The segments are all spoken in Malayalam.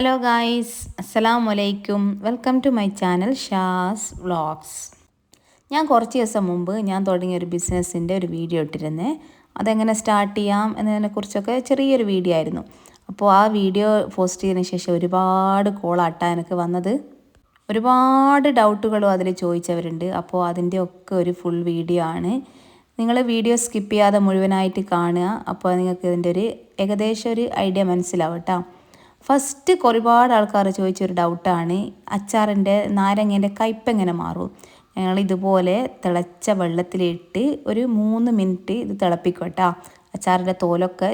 ഹലോ ഗായ്സ് അസ്സലാം വലൈക്കും welcome to my channel Shaz vlogs ഞാൻ കുറച്ച് ദിവസം മുമ്പ് ഞാൻ തുടങ്ങിയ ഒരു ബിസിനസ്സിന്റെ ഒരു വീഡിയോ ഇട്ടിരുന്നേ. അതെങ്ങനെ സ്റ്റാർട്ട് ചെയ്യാം എന്നതിനെക്കുറിച്ചൊക്കെ ചെറിയൊരു വീഡിയോ ആയിരുന്നു. അപ്പോൾ ആ വീഡിയോ പോസ്റ്റ് ചെയ്തതിന് ശേഷം ഒരുപാട് കോളാട്ടാ എനിക്ക് വന്നത്. ഒരുപാട് ഡൗട്ടുകളും അതിൽ ചോദിച്ചവരുണ്ട്. അപ്പോൾ അതിന്റെ ഒക്കെ ഒരു ഫുൾ വീഡിയോ ആണ്. നിങ്ങൾ വീഡിയോ സ്കിപ്പ് ചെയ്യാതെ മുഴുവനായിട്ട് കാണുക. അപ്പോൾ നിങ്ങൾക്ക് ഇതിന്റെ ഒരു ഏകദേശം ഒരു ഐഡിയ മനസ്സിലാവും കേട്ടോ. ഫസ്റ്റ് ഒരുപാട് ആൾക്കാർ ചോദിച്ചൊരു ഡൗട്ടാണ് അച്ചാറിന്റെ നാരങ്ങേന്റെ കയ്പ് എങ്ങനെ മാറും? ഞങ്ങൾ ഇതുപോലെ തിളച്ച വെള്ളത്തിലിട്ട് ഒരു മൂന്ന് മിനിറ്റ് ഇത് തിളപ്പിക്കും കേട്ടോ. അച്ചാറിന്റെ തോലൊക്കെ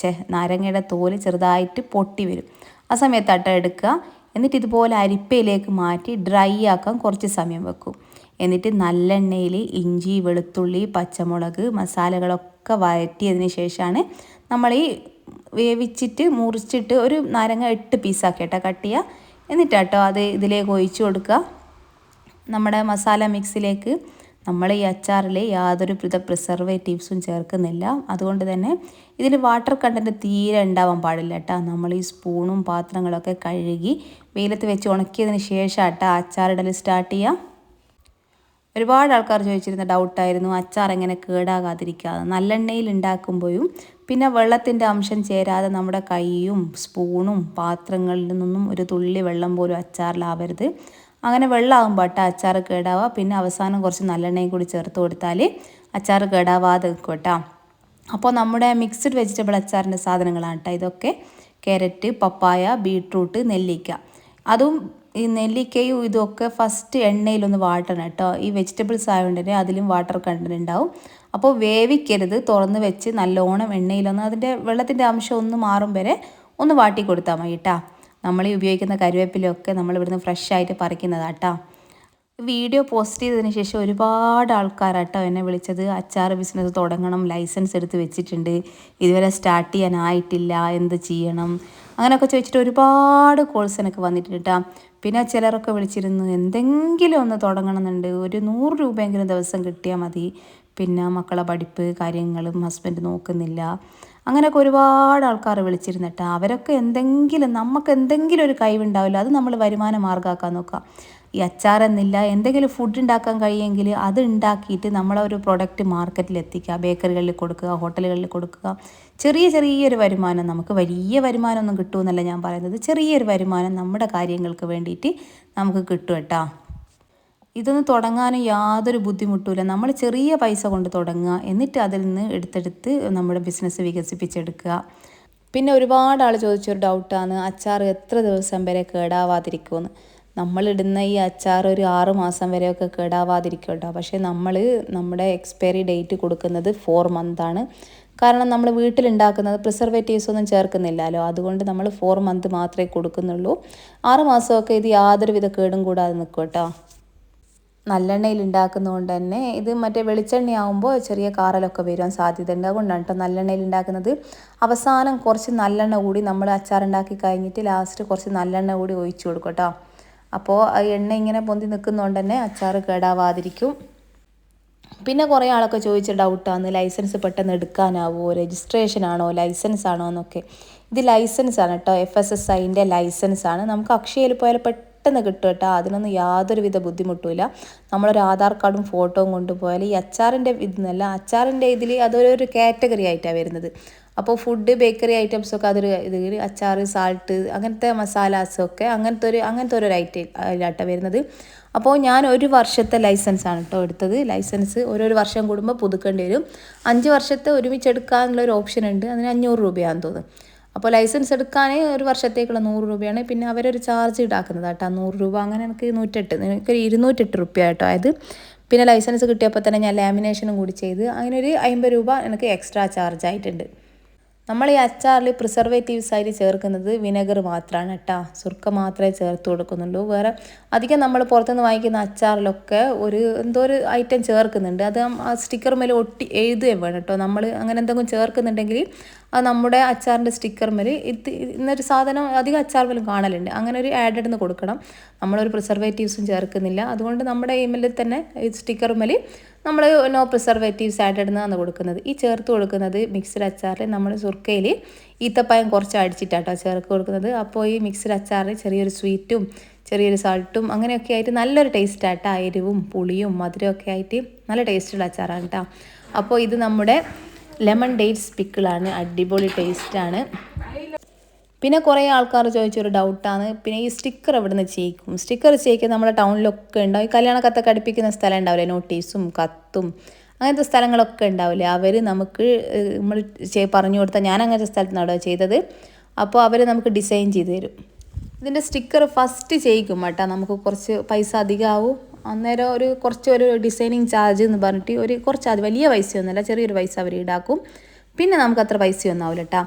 ചേ നാരങ്ങയുടെ തോൽ ചെറുതായിട്ട് പൊട്ടി വരും. ആ സമയത്ത് അട്ട എടുക്കുക. എന്നിട്ട് ഇതുപോലെ അരിപ്പയിലേക്ക് മാറ്റി ഡ്രൈ ആക്കാൻ കുറച്ച് സമയം വെക്കും. എന്നിട്ട് നല്ലെണ്ണയിൽ ഇഞ്ചി വെളുത്തുള്ളി പച്ചമുളക് മസാലകളൊക്കെ വഴറ്റിയതിന് ശേഷമാണ് നമ്മൾ ഈ വേവിച്ചിട്ട് മുറിച്ചിട്ട് ഒരു നാരങ്ങ എട്ട് പീസാക്കി കേട്ടോ കട്ട് ചെയ്യുക എന്നിട്ടാട്ടോ അത് ഇതിലേക്ക് ഒഴിച്ചു കൊടുക്കുക. നമ്മുടെ മസാല മിക്സിലേക്ക് നമ്മൾ ഈ അച്ചാറിൽ യാതൊരു വിധ പ്രിസർവേറ്റീവ്സും ചേർക്കുന്നില്ല. അതുകൊണ്ട് തന്നെ ഇതിൽ വാട്ടർ കണ്ടന്റ് തീരെ ഉണ്ടാവാൻ പാടില്ല കേട്ടോ നമ്മൾ ഈ സ്പൂണും പാത്രങ്ങളൊക്കെ കഴുകി വെയിലത്ത് വെച്ച് ഉണക്കിയതിന് ശേഷം കേട്ടോ അച്ചാറിടൽ സ്റ്റാർട്ട് ചെയ്യുക ഒരുപാട് ആൾക്കാർ ചോദിച്ചിരുന്ന ഡൗട്ടായിരുന്നു അച്ചാർ എങ്ങനെ കേടാകാതിരിക്കുക നല്ലെണ്ണയിൽ ഉണ്ടാക്കുമ്പോഴും പിന്നെ വെള്ളത്തിന്റെ അംശം ചേരാതെ നമ്മുടെ കൈയും സ്പൂണും പാത്രങ്ങളിൽ നിന്നും ഒരു തുള്ളി വെള്ളം പോലും അച്ചാറിലാവരുത്. അങ്ങനെ വെള്ളമാകുമ്പോൾ അട്ട അച്ചാർ കേടാവുക. പിന്നെ അവസാനം കുറച്ച് നല്ലെണ്ണയും കൂടി ചേർത്ത് കൊടുത്താൽ അച്ചാർ കേടാവാതെ കേട്ടോ. അപ്പോൾ നമ്മുടെ മിക്സ്ഡ് വെജിറ്റബിൾ അച്ചാറിന്റെ സാധനങ്ങളാണ് കേട്ടോ ഇതൊക്കെ. ക്യാരറ്റ് പപ്പായ ബീട്രൂട്ട് നെല്ലിക്ക. അതും ഈ നെല്ലിക്കയും ഇതൊക്കെ ഫസ്റ്റ് എണ്ണയിലൊന്ന് വാട്ടണം കേട്ടോ. ഈ വെജിറ്റബിൾസ് ആയതുകൊണ്ട് തന്നെ അതിലും വാട്ടർ കണ്ടന്റ് ഉണ്ടാവും. അപ്പോൾ വേവിക്കരുത്. തുറന്ന് വെച്ച് നല്ലോണം എണ്ണയിലൊന്ന് അതിന്റെ വെള്ളത്തിന്റെ അംശം ഒന്ന് മാറും വരെ ഒന്ന് വാട്ടി കൊടുത്താൽ മതി കേട്ടോ നമ്മൾ ഈ ഉപയോഗിക്കുന്ന കരുവേപ്പിലൊക്കെ നമ്മൾ ഇവിടുന്ന് ഫ്രഷ് ആയിട്ട് കേട്ടോ വീഡിയോ പോസ്റ്റ് ചെയ്തതിന് ശേഷം ഒരുപാട് ആൾക്കാരാട്ടോ എന്നെ വിളിച്ചത്. അച്ചാർ ബിസിനസ് തുടങ്ങണം ലൈസൻസ് എടുത്ത് വെച്ചിട്ടുണ്ട്. ഇതുവരെ സ്റ്റാർട്ട് ചെയ്യാനായിട്ടില്ല. എന്ത് ചെയ്യണം? അങ്ങനെയൊക്കെ ചോദിച്ചിട്ട് ഒരുപാട് കോഴ്സ് എനിക്ക് വന്നിട്ടുണ്ട് കേട്ടോ പിന്നെ ചിലരൊക്കെ വിളിച്ചിരുന്നു എന്തെങ്കിലും ഒന്ന് തുടങ്ങണമെന്നുണ്ട് ഒരു നൂറ് രൂപയെങ്കിലും ദിവസം കിട്ടിയാൽ മതി. പിന്നെ മക്കളെ പഠിപ്പ് കാര്യങ്ങളും ഹസ്ബൻഡ് നോക്കുന്നില്ല. അങ്ങനെയൊക്കെ ഒരുപാട് ആൾക്കാർ വിളിച്ചിരുന്നിട്ട് അവരൊക്കെ എന്തെങ്കിലും നമുക്ക് എന്തെങ്കിലും ഒരു കഴിവുണ്ടാവില്ല. അത് നമ്മൾ വരുമാന മാർഗമാക്കാൻ നോക്കുക. ഈ അച്ചാർ എന്നില്ല എന്തെങ്കിലും ഫുഡ് ഉണ്ടാക്കാൻ കഴിയുമെങ്കിൽ അത് ഉണ്ടാക്കിയിട്ട് നമ്മളെ ഒരു പ്രൊഡക്റ്റ് മാർക്കറ്റിൽ എത്തിക്കുക. ബേക്കറികളിൽ കൊടുക്കുക ഹോട്ടലുകളിൽ കൊടുക്കുക. ചെറിയ ചെറിയൊരു വരുമാനം നമുക്ക് വലിയ വരുമാനമൊന്നും കിട്ടുമെന്നല്ല ഞാൻ പറയുന്നത്. ചെറിയൊരു വരുമാനം നമ്മുടെ കാര്യങ്ങൾക്ക് വേണ്ടിയിട്ട് നമുക്ക് കിട്ടും കേട്ടോ. ഇതൊന്നും തുടങ്ങാൻ യാതൊരു ബുദ്ധിമുട്ടുമില്ല. നമ്മൾ ചെറിയ പൈസ കൊണ്ട് തുടങ്ങുക എന്നിട്ട് അതിൽ നിന്ന് എടുത്തെടുത്ത് നമ്മുടെ ബിസിനസ് വികസിപ്പിച്ചെടുക്കുക. പിന്നെ ഒരുപാട് ആൾ ചോദിച്ചൊരു ഡൗട്ടാണ് അച്ചാർ എത്ര ദിവസം വരെ കേടാവാതിരിക്കുമെന്ന്? നമ്മളിടുന്ന ഈ അച്ചാർ ഒരു ആറ് മാസം വരെയൊക്കെ കേടാവാതിരിക്കും കേട്ടോ പക്ഷേ നമ്മൾ നമ്മുടെ എക്സ്പയറി ഡേറ്റ് കൊടുക്കുന്നത് ഫോർ മന്താണ് കാരണം നമ്മൾ വീട്ടിലുണ്ടാക്കുന്നത് പ്രിസർവേറ്റീവ്സ് ഒന്നും ചേർക്കുന്നില്ലല്ലോ. അതുകൊണ്ട് നമ്മൾ ഫോർ മന്ത് മാത്രമേ കൊടുക്കുന്നുള്ളൂ. ആറ് മാസമൊക്കെ ഇത് യാതൊരുവിധ കേടും കൂടാതെ നിൽക്കും കേട്ടോ. നല്ലെണ്ണയിൽ ഉണ്ടാക്കുന്നതുകൊണ്ട് തന്നെ ഇത് മറ്റേ വെളിച്ചെണ്ണയാകുമ്പോൾ ചെറിയ കാറലൊക്കെ വരാൻ സാധ്യത ഉണ്ട് അതുകൊണ്ടാണ് കേട്ടോ നല്ലെണ്ണയിൽ ഉണ്ടാക്കുന്നത് അവസാനം കുറച്ച് നല്ലെണ്ണ കൂടി നമ്മൾ അച്ചാറുണ്ടാക്കി കഴിഞ്ഞിട്ട് ലാസ്റ്റ് കുറച്ച് നല്ലെണ്ണ കൂടി ഒഴിച്ചു കൊടുക്കും കേട്ടോ അപ്പോൾ എണ്ണ ഇങ്ങനെ പൊന്തി നിൽക്കുന്നതുകൊണ്ട് തന്നെ അച്ചാർ കേടാവാതിരിക്കും. പിന്നെ കുറേ ആളൊക്കെ ചോദിച്ച ഡൗട്ടാണ് ലൈസൻസ് പെട്ടെന്ന് എടുക്കാനാവോ? രജിസ്ട്രേഷൻ ആണോ? ലൈസൻസ് ആണോ എന്നൊക്കെ. ഇത് ലൈസൻസ് ആണ് കേട്ടോ എഫ് എസ് എസ് ഐന്റെ ലൈസൻസ് ആണ്. നമുക്ക് അക്ഷയയിൽ പോയാൽ പെട്ടെന്ന് കിട്ടും കേട്ടോ. അതിനൊന്നും യാതൊരുവിധ ബുദ്ധിമുട്ടുമില്ല. നമ്മളൊരു ആധാർ കാർഡും ഫോട്ടോയും കൊണ്ടുപോയാൽ ഈ അച്ചാറിന്റെ ഇതെന്നല്ല അച്ചാറിന്റെ ഇതിൽ അതൊരു കാറ്റഗറി ആയിട്ടാണ് വരുന്നത്. അപ്പോൾ ഫുഡ് ബേക്കറി ഐറ്റംസ് ഒക്കെ അതൊരു ഇത് അച്ചാർ സാൾട്ട് അങ്ങനത്തെ മസാലാസൊക്കെ അങ്ങനത്തെ ഒരു അങ്ങനത്തെ ഒരു ഐറ്റം അതിലാട്ടോ വരുന്നത്. അപ്പോൾ ഞാൻ ഒരു വർഷത്തെ ലൈസൻസ് ആണ് കേട്ടോ എടുത്തത്. ലൈസൻസ് ഓരോരു വർഷം കൂടുമ്പോൾ പുതുക്കേണ്ടി വരും. അഞ്ച് വർഷത്തെ ഒരുമിച്ച് എടുക്കാനുള്ള ഒരു ഓപ്ഷൻ ഉണ്ട്. അതിന് അഞ്ഞൂറ് രൂപയാണെന്ന് തോന്നുന്നു. അപ്പോൾ ലൈസൻസ് എടുക്കാൻ ഒരു വർഷത്തേക്കുള്ള നൂറ് രൂപയാണ്. പിന്നെ അവരൊരു ചാർജ് ഈടാക്കുന്നത് കേട്ടോ നൂറ് രൂപ. അങ്ങനെ എനിക്ക് നൂറ്റെട്ട് എനിക്കൊരു ഇരുന്നൂറ്റെട്ട് റുപ്യ കേട്ടോ അതായത് പിന്നെ ലൈസൻസ് കിട്ടിയപ്പോൾ തന്നെ ഞാൻ ലാമിനേഷനും കൂടി ചെയ്ത്. അങ്ങനെ ഒരു അമ്പത് രൂപ എനിക്ക് എക്സ്ട്രാ ചാർജ് ആയിട്ടുണ്ട്. നമ്മൾ ഈ അച്ചാറിൽ പ്രിസർവേറ്റീവ്സ് ആയിട്ട് ചേർക്കുന്നത് വിനെഗർ മാത്രമാണ് കേട്ടോ സുർക്ക മാത്രമേ ചേർത്ത് കൊടുക്കുന്നുള്ളൂ. വേറെ അധികം നമ്മൾ പുറത്തുനിന്ന് വാങ്ങിക്കുന്ന അച്ചാറിലൊക്കെ ഒരു എന്തോ ഒരു ഐറ്റം ചേർക്കുന്നുണ്ട്. അത് ആ സ്റ്റിക്കർ മേലെ ഒട്ടി എഴുതുകയും വേണം കേട്ടോ നമ്മൾ അങ്ങനെ എന്തെങ്കിലും ചേർക്കുന്നുണ്ടെങ്കിൽ അത് നമ്മുടെ അച്ചാറിന്റെ സ്റ്റിക്കർ മേൽ ഇത് ഇന്നൊരു സാധനം അധികം അച്ചാർ മേലും കാണലുണ്ട് അങ്ങനെ ഒരു ആഡഡ് എന്ന് കൊടുക്കണം. നമ്മളൊരു പ്രിസർവേറ്റീവ്സും ചേർക്കുന്നില്ല. അതുകൊണ്ട് നമ്മുടെ ഇമെയിലിൽ തന്നെ സ്റ്റിക്കർ മേൽ നമ്മൾ നോ പ്രിസർവേറ്റീവ്സ് ആയിട്ട് ഇടുന്നതാണ് കൊടുക്കുന്നത്. ഈ ചേർത്ത് കൊടുക്കുന്നത് മിക്സ്ഡ് അച്ചാറിൽ നമ്മൾ സുർക്കയിൽ ഈത്തപ്പായം കുറച്ച് അടിച്ചിട്ടാട്ടോ ചേർത്ത് കൊടുക്കുന്നത്. അപ്പോൾ ഈ മിക്സ്ഡ് അച്ചാറിൽ ചെറിയൊരു സ്വീറ്റും ചെറിയൊരു സാൾട്ടും അങ്ങനെയൊക്കെ ആയിട്ട് നല്ലൊരു ടേസ്റ്റ് ആട്ടോ. എരിവും പുളിയും മധുരമൊക്കെ ആയിട്ട് നല്ല ടേസ്റ്റുള്ള അച്ചാറാണ് കേട്ടോ അപ്പോൾ ഇത് നമ്മുടെ ലെമൺ ഡേറ്റ്സ് പിക്കിളാണ് അടിപൊളി ടേസ്റ്റാണ് പിന്നെ കുറേ ആൾക്കാർ ചോദിച്ചൊരു ഡൗട്ടാണ് പിന്നെ ഈ സ്റ്റിക്കർ എവിടെ നിന്ന് ചെയ്യിക്കും? സ്റ്റിക്കർ ചെയ്യിക്കുന്ന നമ്മുടെ ടൗണിലൊക്കെ ഉണ്ടാവും. ഈ കല്യാണ കത്തൊക്കെ അടുപ്പിക്കുന്ന സ്ഥലം ഉണ്ടാവില്ലേ? നോട്ടീസും കത്തും അങ്ങനത്തെ സ്ഥലങ്ങളൊക്കെ ഉണ്ടാവില്ലേ? അവർ നമുക്ക് നമ്മൾ പറഞ്ഞു കൊടുത്താൽ ഞാൻ അങ്ങനത്തെ സ്ഥലത്ത് സ്ഥലത്താണ് ചെയ്തത്? അപ്പോൾ അവർ നമുക്ക് ഡിസൈൻ ചെയ്ത് തരും. ഇതിന്റെ സ്റ്റിക്കർ ഫസ്റ്റ് ചെയ്യിക്കും കേട്ടോ. നമുക്ക് കുറച്ച് പൈസ അധികമാവും. അന്നേരം ഒരു കുറച്ച് ഒരു ഡിസൈനിങ് ചാർജ് എന്ന് പറഞ്ഞിട്ട് ഒരു കുറച്ച് അത് വലിയ പൈസയൊന്നുമല്ല ചെറിയൊരു പൈസ അവർ ഈടാക്കും. പിന്നെ നമുക്ക് അത്ര പൈസയൊന്നും ആവില്ല കേട്ടോ.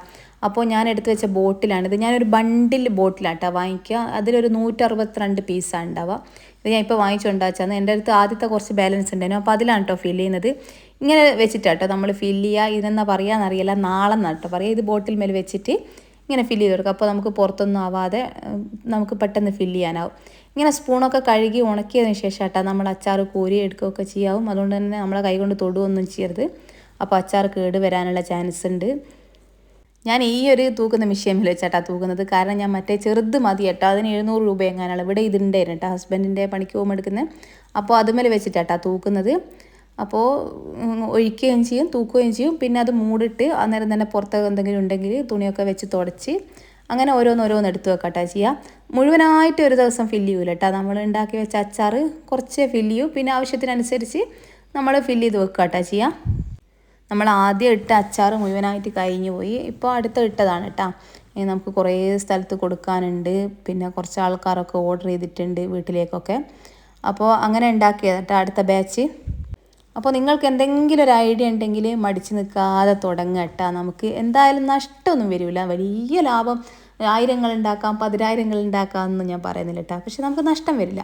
അപ്പോൾ ഞാൻ എടുത്തു വെച്ച ബോട്ടിലാണിത് ഞാനൊരു ബണ്ടിൽ ബോട്ടിലാട്ടോ വാങ്ങിക്കുക. അതിലൊരു നൂറ്ററുപത്തിരണ്ട് പീസാണ് ഉണ്ടാവുക. ഇത് ഞാൻ ഇപ്പോൾ വാങ്ങിച്ചുണ്ടാച്ചാന്ന് എന്റെ അടുത്ത് ആദ്യത്തെ കുറച്ച് ബാലൻസ് ഉണ്ടായിരുന്നു. അപ്പോൾ അതിലാണ് കേട്ടോ ഫില്ല് ചെയ്യുന്നത്. ഇങ്ങനെ വെച്ചിട്ടാട്ടോ നമ്മൾ ഫില്ല് ചെയ്യുക. ഇതെന്നാ പറയാന്നറിയില്ല നാളെ നട്ടോ പറയുക. ഇത് ബോട്ടിൽ മേൽ വെച്ചിട്ട് ഇങ്ങനെ ഫില്ല് ചെയ്ത് കൊടുക്കുക. അപ്പോൾ നമുക്ക് പുറത്തൊന്നും ആവാതെ നമുക്ക് പെട്ടെന്ന് ഫില്ല് ചെയ്യാനാവും. ഇങ്ങനെ സ്പൂണൊക്കെ കഴുകി ഉണക്കിയതിന് ശേഷം കേട്ടോ നമ്മൾ അച്ചാർ കോരി എടുക്കുകയൊക്കെ ചെയ്യാവും. അതുകൊണ്ട് തന്നെ നമ്മളെ കൈ കൊണ്ട് തൊടുകയൊന്നും ചെയ്യരുത്. അപ്പോൾ അച്ചാർ കേട് വരാനുള്ള ചാൻസ് ഉണ്ട്. ഞാൻ ഈ ഒരു തൂക്കുന്ന മിഷ്യമിൽ വെച്ചാട്ടാ തൂക്കുന്നത്. കാരണം ഞാൻ മറ്റേ ചെറുത് മതി കേട്ടോ അതിന് എഴുന്നൂറ് രൂപ എങ്ങാനാണ്? ഇവിടെ ഇതിന്റെ കേട്ടോ ഹസ്ബൻഡിന്റെ പണിക്ക് പോകുമ്പോൾ എടുക്കുന്നത് അപ്പോൾ അതുമേൽ വെച്ചിട്ടാട്ടാ തൂക്കുന്നത്. അപ്പോൾ ഒഴിക്കുകയും ചെയ്യും തൂക്കുകയും ചെയ്യും. പിന്നെ അത് മൂടിട്ട് അന്നേരം തന്നെ പുറത്ത് എന്തെങ്കിലും ഉണ്ടെങ്കിൽ തുണിയൊക്കെ വെച്ച് തുടച്ച് അങ്ങനെ ഓരോന്ന് ഓരോന്ന് എടുത്ത് വെക്കട്ടെ ചെയ്യുക മുഴുവനായിട്ട് ഒരു ദിവസം ഫില്ല് ചെയ്യൂല കേട്ടോ നമ്മൾ ഉണ്ടാക്കി വെച്ച അച്ചാർ കുറച്ച് ഫില്ല് ചെയ്യും. പിന്നെ ആവശ്യത്തിനനുസരിച്ച് നമ്മൾ ഫില്ല് ചെയ്ത് വെക്കട്ടെ ചെയ്യുക നമ്മൾ ആദ്യം ഇട്ട അച്ചാർ മുഴുവനായിട്ട് കഴിഞ്ഞു പോയി. ഇപ്പോൾ അടുത്ത ഇട്ടതാണ് കേട്ടോ നമുക്ക് കുറേ സ്ഥലത്ത് കൊടുക്കാനുണ്ട്. പിന്നെ കുറച്ച് ആൾക്കാരൊക്കെ ഓർഡർ ചെയ്തിട്ടുണ്ട് വീട്ടിലേക്കൊക്കെ. അപ്പോൾ അങ്ങനെ ഉണ്ടാക്കിയത് കേട്ടോ അടുത്ത ബാച്ച്. അപ്പോൾ നിങ്ങൾക്ക് എന്തെങ്കിലും ഒരു ഐഡിയ ഉണ്ടെങ്കിൽ മടിച്ച് നിൽക്കാതെ തുടങ്ങുക കേട്ടോ നമുക്ക് എന്തായാലും നഷ്ടമൊന്നും വരില്ല. വലിയ ലാഭം. ആയിരങ്ങൾ ഉണ്ടാക്കാം പതിനായിരങ്ങൾ ഉണ്ടാക്കാം ഞാൻ പറയുന്നില്ല കേട്ടോ പക്ഷെ നമുക്ക് നഷ്ടം വരില്ല.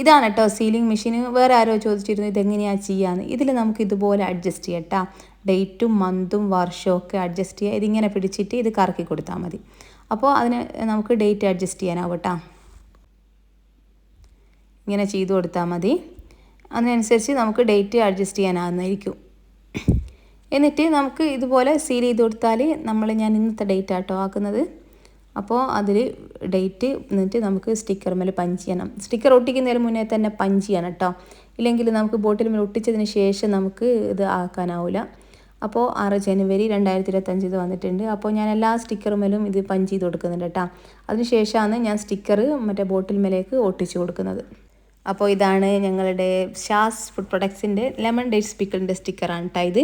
ഇതാണ് കേട്ടോ സീലിംഗ് മെഷീൻ വേറെ ആരോ ചോദിച്ചിരുന്നു ഇതെങ്ങനെയാണ് ചെയ്യാന്ന്. ഇതിൽ നമുക്ക് ഇതുപോലെ അഡ്ജസ്റ്റ് ചെയ്യാം കേട്ടോ ഡേറ്റും മന്തും വർഷവും ഒക്കെ അഡ്ജസ്റ്റ് ചെയ്യുക. ഇതിങ്ങനെ പിടിച്ചിട്ട് ഇത് കറക്കി കൊടുത്താൽ മതി. അപ്പോൾ അതിന് നമുക്ക് ഡേറ്റ് അഡ്ജസ്റ്റ് ചെയ്യാനാവും ഇങ്ങനെ ചെയ്തു കൊടുത്താൽ മതി. അതിനനുസരിച്ച് നമുക്ക് ഡേറ്റ് അഡ്ജസ്റ്റ് ചെയ്യാനാകുന്നതായിരിക്കും എന്നിട്ട് നമുക്ക് ഇതുപോലെ സീൽ ചെയ്ത് കൊടുത്താൽ നമ്മൾ ഞാൻ ഇന്നത്തെ ഡേറ്റ് ആട്ടോ ആക്കുന്നത്. അപ്പോൾ അതിൽ ഡേറ്റ് എന്നിട്ട് നമുക്ക് സ്റ്റിക്കർ മേൽ പഞ്ച് ചെയ്യണം. സ്റ്റിക്കർ ഒട്ടിക്കുന്നതിന് മുന്നേ തന്നെ പഞ്ച് ചെയ്യണം കേട്ടോ ഇല്ലെങ്കിൽ നമുക്ക് ബോട്ടിൽ മേൽ ഒട്ടിച്ചതിന് ശേഷം നമുക്ക് ഇത് ആക്കാനാവില്ല അപ്പോൾ ആറ് ജനുവരി രണ്ടായിരത്തി ഇരുപത്തഞ്ച് ഇത് വന്നിട്ടുണ്ട്. അപ്പോൾ ഞാൻ എല്ലാ സ്റ്റിക്കറുമേലും ഇത് പഞ്ച് ചെയ്ത് കൊടുക്കുന്നുണ്ട് കേട്ടോ അതിനുശേഷമാണ് ഞാൻ സ്റ്റിക്കർ മറ്റേ ബോട്ടിൽ മേലേക്ക് ഒട്ടിച്ച് കൊടുക്കുന്നത്. അപ്പോൾ ഇതാണ് ഞങ്ങളുടെ ഷാസ് ഫുഡ് പ്രൊഡക്ട്സിന്റെ ലെമൺ ഡേറ്റ്സ് പിക്കിളിന്റെ സ്റ്റിക്കറാണ് കേട്ടോ ഇത്.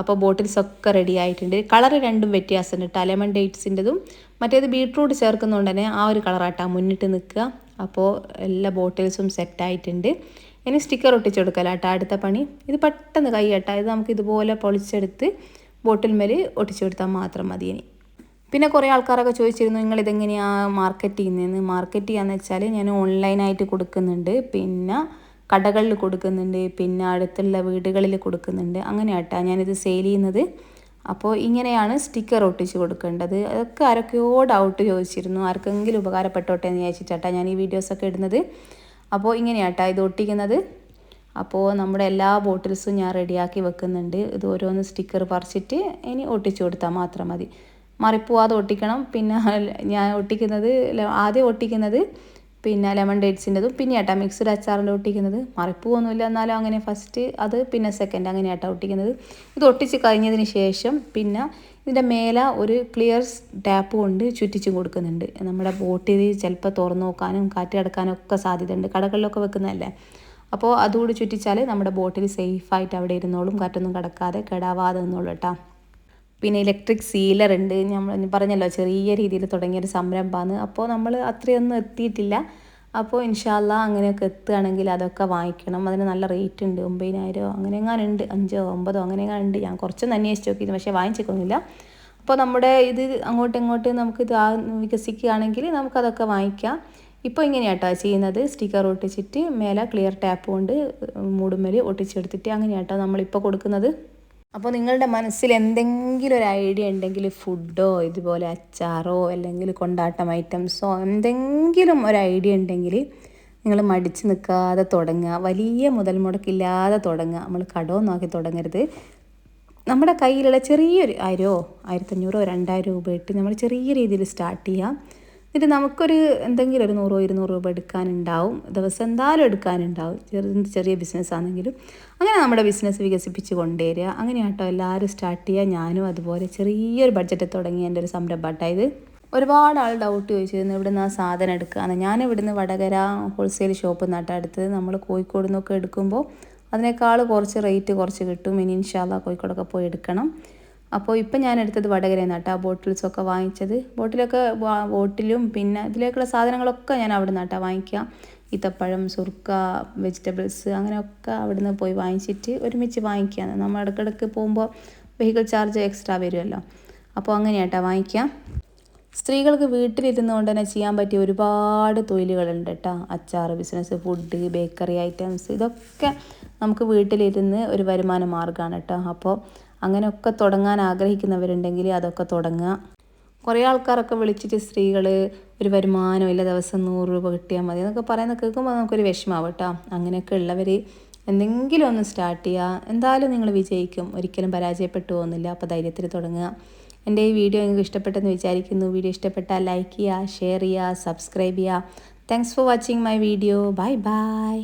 അപ്പോൾ ബോട്ടിൽസ് ഒക്കെ റെഡി ആയിട്ടുണ്ട് കളർ രണ്ടും വ്യത്യാസമുണ്ട് കേട്ടോ ലെമൺ ഡേറ്റ്സിന്റെതും മറ്റേത് ബീട്രൂട്ട് ചേർക്കുന്നതുകൊണ്ട് തന്നെ ആ ഒരു കളറാട്ടാ മുന്നിട്ട് നിൽക്കുക. അപ്പോൾ എല്ലാ ബോട്ടിൽസും സെറ്റായിട്ടുണ്ട്. ഇനി സ്റ്റിക്കർ ഒട്ടിച്ചു കൊടുക്കലാട്ടോ അടുത്ത പണി. ഇത് പെട്ടെന്ന് കൈ കേട്ടോ ഇത് നമുക്ക് ഇതുപോലെ പൊളിച്ചെടുത്ത് ബോട്ടിൽ മേൽ ഒട്ടിച്ചു കൊടുത്താൽ മാത്രം മതി ഇനി. പിന്നെ കുറേ ആൾക്കാരൊക്കെ ചോദിച്ചിരുന്നു നിങ്ങൾ ഇതെങ്ങനെയാണ് മാർക്കറ്റ് ചെയ്യുന്നതെന്ന്? മാർക്കറ്റ് ചെയ്യാന്ന് വെച്ചാൽ ഞാൻ ഓൺലൈനായിട്ട് കൊടുക്കുന്നുണ്ട്. പിന്നെ കടകളിൽ കൊടുക്കുന്നുണ്ട്. പിന്നെ അടുത്തുള്ള വീടുകളിൽ കൊടുക്കുന്നുണ്ട്. അങ്ങനെയാട്ടാ ഞാനിത് സെയിൽ ചെയ്യുന്നത്. അപ്പോൾ ഇങ്ങനെയാണ് സ്റ്റിക്കർ ഒട്ടിച്ച് കൊടുക്കേണ്ടത്. അതൊക്കെ ആരൊക്കെയോ ഡൗട്ട് ചോദിച്ചിരുന്നു. ആർക്കെങ്കിലും ഉപകാരപ്പെട്ടോട്ടെ എന്ന് വിചാരിച്ചിട്ടാ ഞാൻ ഈ വീഡിയോസൊക്കെ ഇടുന്നത്. അപ്പോൾ ഇങ്ങനെയാട്ടോ ഇത് ഒട്ടിക്കുന്നത്. അപ്പോൾ നമ്മുടെ എല്ലാ ബോട്ടിൽസും ഞാൻ റെഡിയാക്കി വെക്കുന്നുണ്ട്. ഇത് ഓരോന്ന് സ്റ്റിക്കർ പറിച്ചിട്ട് ഇനി ഒട്ടിച്ചു കൊടുത്താൽ മാത്രം മതി. മറിപ്പോവാതെ ഒട്ടിക്കണം. പിന്നെ ഞാൻ ഒട്ടിക്കുന്നത് ആദ്യം ഒട്ടിക്കുന്നത് പിന്നെ ലെമൺ ഡേറ്റ്സിന്റെതും പിന്നെ ഏട്ടാ മിക്സ്ഡ് അച്ചാറിന്റെ ഒട്ടിക്കുന്നത്. മറിപ്പോവൊന്നുമില്ല എന്നാലും അങ്ങനെ ഫസ്റ്റ് അത് പിന്നെ സെക്കൻഡ് അങ്ങനെ ഏട്ടാ ഒട്ടിക്കുന്നത്. ഇത് ഒട്ടിച്ച് കഴിഞ്ഞതിന് ശേഷം പിന്നെ ഇതിന്റെ മേലെ ഒരു ക്ലിയർ ടാപ്പ് കൊണ്ട് ചുറ്റിച്ചും കൊടുക്കുന്നുണ്ട്. നമ്മുടെ ബോട്ടിൽ ചിലപ്പോൾ തുറന്നു നോക്കാനും കാറ്റ് കിടക്കാനും ഒക്കെ സാധ്യതയുണ്ട്. കടകളിലൊക്കെ വെക്കുന്നതല്ലേ. അപ്പോൾ അതുകൂടി ചുറ്റിച്ചാൽ നമ്മുടെ ബോട്ടിൽ സേഫായിട്ട് അവിടെ ഇരുന്നോളും കാറ്റൊന്നും കിടക്കാതെ കെടാവാതെ നിന്നോളൂ കേട്ടോ. പിന്നെ ഇലക്ട്രിക് സീലർ ഉണ്ട്. നമ്മൾ പറഞ്ഞല്ലോ ചെറിയ രീതിയിൽ തുടങ്ങിയൊരു സംരംഭമാണ്. അപ്പോൾ നമ്മൾ അത്രയൊന്നും എത്തിയിട്ടില്ല. അപ്പോൾ ഇൻഷാല്ല അങ്ങനെയൊക്കെ എത്തുകയാണെങ്കിൽ അതൊക്കെ വാങ്ങിക്കണം. അതിന് നല്ല റേറ്റ് ഉണ്ട്. ഒമ്പതിനായിരമോ അങ്ങനെ എങ്ങാനുണ്ട് അഞ്ചോ ഒമ്പതോ അങ്ങനെ എങ്ങാനുണ്ട് ഞാൻ കുറച്ചൊന്നും അന്വേഷിച്ച് നോക്കിയിരുന്നു. പക്ഷേ വാങ്ങിച്ചിട്ടൊന്നുമില്ല. അപ്പോൾ നമ്മുടെ ഇത് അങ്ങോട്ടും ഇങ്ങോട്ടും നമുക്കിത് വികസിക്കുകയാണെങ്കിൽ നമുക്കതൊക്കെ വാങ്ങിക്കാം. ഇപ്പോൾ ഇങ്ങനെയാട്ടോ ചെയ്യുന്നത്. സ്റ്റിക്കർ ഒട്ടിച്ചിട്ട് മേലെ ക്ലിയർ ടാപ്പ് കൊണ്ട് മൂടുമ്മൽ ഒട്ടിച്ചെടുത്തിട്ട് അങ്ങനെയാട്ടോ നമ്മളിപ്പോൾ കൊടുക്കുന്നത്. അപ്പോൾ നിങ്ങളുടെ മനസ്സിൽ എന്തെങ്കിലും ഒരു ഐഡിയ ഉണ്ടെങ്കിൽ ഫുഡോ ഇതുപോലെ അച്ചാറോ അല്ലെങ്കിൽ കൊണ്ടാട്ടം ഐറ്റംസോ എന്തെങ്കിലും ഒരു ഐഡിയ ഉണ്ടെങ്കിൽ നിങ്ങൾ മടിച്ച് നിൽക്കാതെ തുടങ്ങുക. വലിയ മുതൽ മുടക്കില്ലാതെ തുടങ്ങുക. നമ്മൾ കടവും നോക്കി തുടങ്ങരുത്. നമ്മുടെ കയ്യിലുള്ള ചെറിയൊരു അരോ ആയിരത്തഞ്ഞൂറോ രണ്ടായിരം രൂപ ഇട്ട് നമ്മൾ ചെറിയ രീതിയിൽ സ്റ്റാർട്ട് ചെയ്യാം. എന്നിട്ട് നമുക്കൊരു എന്തെങ്കിലും ഒരു നൂറോ ഇരുന്നൂറ് രൂപ എടുക്കാനുണ്ടാവും. ദിവസം എന്തായാലും എടുക്കാനുണ്ടാവും. ചെറിയ ചെറിയ ബിസിനസ് ആണെങ്കിലും. അങ്ങനെ നമ്മുടെ ബിസിനസ് വികസിപ്പിച്ച് കൊണ്ടുവരിക. അങ്ങനെയാട്ടോ എല്ലാവരും സ്റ്റാർട്ട് ചെയ്യുക. ഞാനും അതുപോലെ ചെറിയൊരു ബഡ്ജറ്റ് തുടങ്ങി എന്റെ ഒരു സംരംഭമായിട്ടായത് ഒരുപാട് ആൾ ഡൗട്ട് ചോദിച്ചിരുന്നു ഇവിടുന്ന് ആ സാധനം എടുക്കുകയാണ് ഞാൻ ഇവിടുന്ന് വടകര ഹോൾസെയിൽ ഷോപ്പ് നട്ടടുത്ത് നമ്മൾ കോഴിക്കോട് നിന്നൊക്കെ എടുക്കുമ്പോൾ അതിനേക്കാൾ കുറച്ച് റേറ്റ് കുറച്ച് കിട്ടും. ഇനി ഇൻഷാല്ല കോഴിക്കോടൊക്കെ പോയി എടുക്കണം. അപ്പോൾ ഇപ്പം ഞാൻ എടുത്തത് വടകരയിൽ നിന്നാട്ടാ ബോട്ടിൽസൊക്കെ വാങ്ങിച്ചത്. ബോട്ടിലൊക്കെ ബോട്ടിലും പിന്നെ ഇതിലേക്കുള്ള സാധനങ്ങളൊക്കെ ഞാൻ അവിടെ നിന്നാട്ടാ വാങ്ങിക്കുക ഈത്തപ്പഴം സുർക്ക വെജിറ്റബിൾസ് അങ്ങനെയൊക്കെ അവിടുന്ന് പോയി വാങ്ങിച്ചിട്ട് ഒരുമിച്ച് വാങ്ങിക്കുകയാണ് നമ്മൾ ഇടയ്ക്കിടയ്ക്ക് പോകുമ്പോൾ വെഹിക്കിൾ ചാർജ് എക്സ്ട്രാ വരുമല്ലോ അപ്പോൾ അങ്ങനെയാട്ടാ വാങ്ങിക്കാം. സ്ത്രീകൾക്ക് വീട്ടിലിരുന്ന് കൊണ്ട് തന്നെ ചെയ്യാൻ പറ്റിയ ഒരുപാട് തൊഴിലുകളുണ്ട് കേട്ടോ അച്ചാർ ബിസിനസ് ഫുഡ് ബേക്കറി ഐറ്റംസ് ഇതൊക്കെ നമുക്ക് വീട്ടിലിരുന്ന് ഒരു വരുമാന മാർഗമാണ് കേട്ടോ അപ്പോൾ അങ്ങനെയൊക്കെ തുടങ്ങാൻ ആഗ്രഹിക്കുന്നവരുണ്ടെങ്കിൽ അതൊക്കെ തുടങ്ങുക. കുറേ ആൾക്കാരൊക്കെ വിളിച്ചിട്ട് സ്ത്രീകൾ ഒരു വരുമാനം ഇല്ല ദിവസം നൂറ് രൂപ കിട്ടിയാൽ മതി എന്നൊക്കെ പറയുന്നത് കേൾക്കുമ്പോൾ നമുക്കൊരു വിഷമാവും കേട്ടോ അങ്ങനെയൊക്കെ ഉള്ളവർ എന്തെങ്കിലും ഒന്ന് സ്റ്റാർട്ട് ചെയ്യുക എന്തായാലും നിങ്ങൾ വിജയിക്കും. ഒരിക്കലും പരാജയപ്പെട്ടു പോകുന്നില്ല. അപ്പോൾ ധൈര്യത്തിൽ തുടങ്ങുക. എന്റെ ഈ വീഡിയോ നിങ്ങൾക്ക് ഇഷ്ടപ്പെട്ടെന്ന് വിചാരിക്കുന്നു. വീഡിയോ ഇഷ്ടപ്പെട്ടാൽ ലൈക്ക് ചെയ്യുക ഷെയർ ചെയ്യുക സബ്സ്ക്രൈബ് ചെയ്യുക thanks for watching my video bye bye